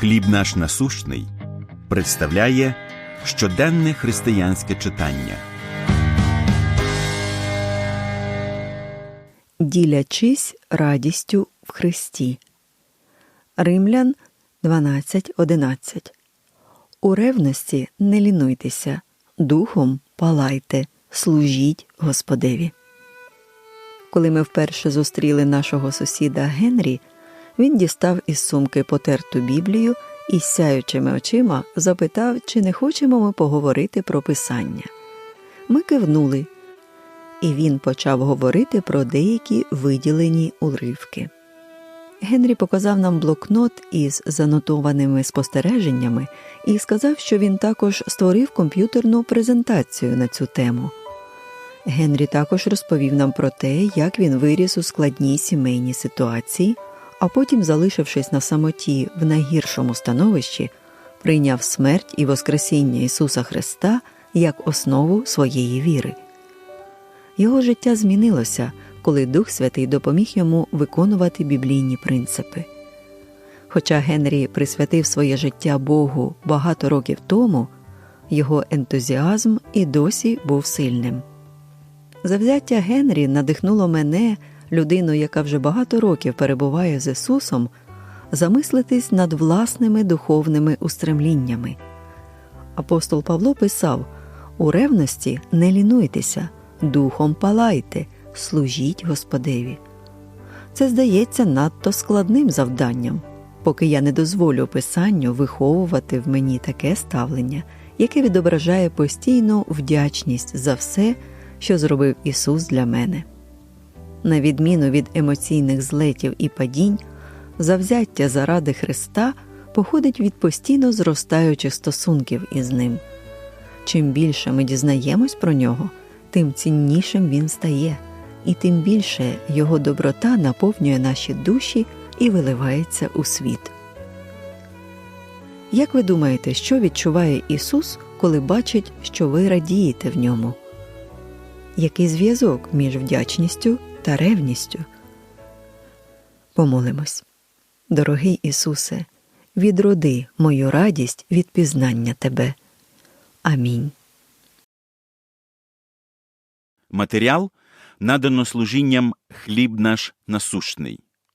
Хліб наш насущний представляє щоденне християнське читання. Ділячись радістю в Христі. Римлян 12.11 У ревності не лінуйтеся, духом палайте, служіть Господеві. Коли ми вперше зустріли нашого сусіда Генрі, він дістав із сумки потерту Біблію і сяючими очима запитав, чи не хочемо ми поговорити про писання. Ми кивнули, і він почав говорити про деякі виділені уривки. Генрі показав нам блокнот із занотованими спостереженнями і сказав, що він також створив комп'ютерну презентацію на цю тему. Генрі також розповів нам про те, як він виріс у складній сімейній ситуації, а потім, залишившись на самоті в найгіршому становищі, прийняв смерть і Воскресіння Ісуса Христа як основу своєї віри. Його життя змінилося, коли Дух Святий допоміг йому виконувати біблійні принципи. Хоча Генрі присвятив своє життя Богу багато років тому, його ентузіазм і досі був сильним. Завзяття Генрі надихнуло мене, людину, яка вже багато років перебуває з Ісусом, замислитись над власними духовними устремліннями. Апостол Павло писав у ревності не лінуйтеся, духом палайте, служіть Господеві. Це здається надто складним завданням, поки я не дозволю Писанню виховувати в мені таке ставлення, яке відображає постійну вдячність за все, що зробив Ісус для мене. На відміну від емоційних злетів і падінь, завзяття заради Христа походить від постійно зростаючих стосунків із Ним. Чим більше ми дізнаємось про нього, тим ціннішим він стає, і тим більше його доброта наповнює наші душі і виливається у світ. Як ви думаєте, що відчуває Ісус, коли бачить, що ви радієте в ньому? Який зв'язок між вдячністю та ревністю? Помолимось. Дорогий Ісусе, відроди мою радість від пізнання Тебе. Амінь. Матеріал надано служінням хліб наш насущний.